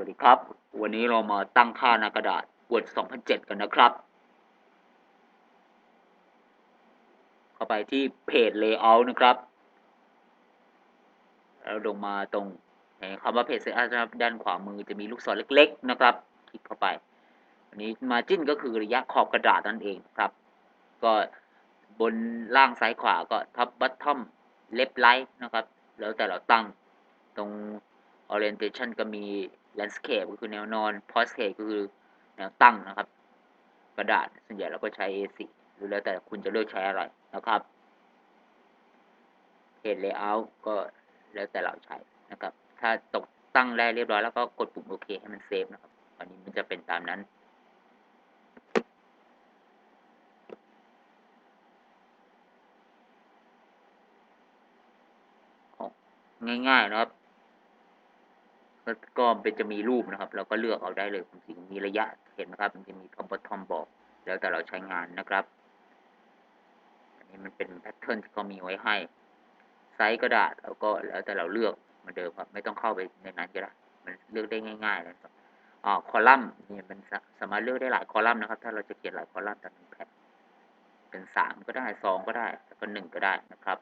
สวัสดีครับ วันนี้เรามาตั้งค่าหน้ากระดาษ Word 2007 กันนะครับ เข้าไปที่เพจ Layout นะครับ แล้วลงมาตรงคำว่าเพจเซตนะครับด้านขวามือจะมีลูกศรเล็ก ๆ นะครับ คลิกเข้าไป อันนี้ Margin ก็คือระยะขอบกระดาษนั่นเองครับ ก็บนล่างซ้ายขวาก็ Top Bottom Left Right นะครับ แล้วแต่เราตั้งตรง orientation ก็มี landscape ก็คือแนวนอน portrait ก็คือแนวตั้งนะครับ กระดาษส่วนใหญ่เราก็ใช้ A4 หรือแล้วแต่คุณจะเลือกใช้อะไรนะครับ page layout ก็แล้วแต่เราใช้นะครับ ถ้าตกตั้งได้เรียบร้อยแล้วก็กดปุ่มโอเคให้มันเซฟนะครับอันนี้มันจะเป็นตามนั้นง่ายๆนะครับ ก็เป็นจะมีรูปนะครับ เราก็เลือกเอาได้เลยคุณสิงมีระยะเห็นไหมครับ มันจะมีคำว่าทอมบอก แล้วแต่เราใช้งานนะครับ อันนี้มันเป็นแพทเทิร์นที่เขามีไว้ให้ ไซส์กระดาษแล้วก็แล้วแต่เราเลือกเหมือนเดิมครับ ไม่ต้องเข้าไปในนั้นก็ได้มันเลือกได้ง่ายๆเลยครับอ่าคอลัมน์นี่มันสามารถเลือกได้หลายคอลัมน์นะครับ ถ้าเราจะเขียนหลายคอลัมน์ต่อหนึ่งแผ่นเป็นสามก็ได้สองก็ได้แล้วก็หนึ่งก็ได้นะครับ